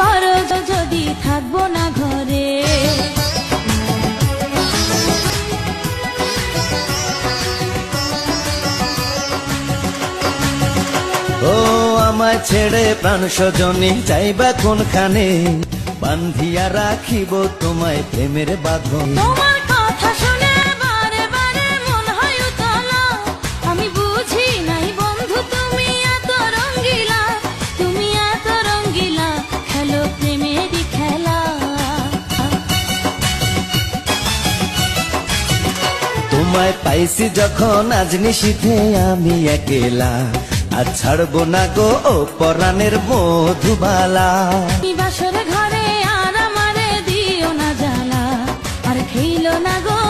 করো যদি থাকব না ঘরে। ও আমায় ছেড়ে প্রাণ সজনী যাইবা কোনখানে? বান্ধিয়া রাখিব তোমায় প্রেমের বাঁধন। তোমার কথা তোমায় পাইছি যখন আজ নিশীথে আমি একেলা। আর ছাড়বো না গো, ও পরাণের মধুবালা। বাসর ঘরে আর আমারে দিও না জালা আর খেলো না গো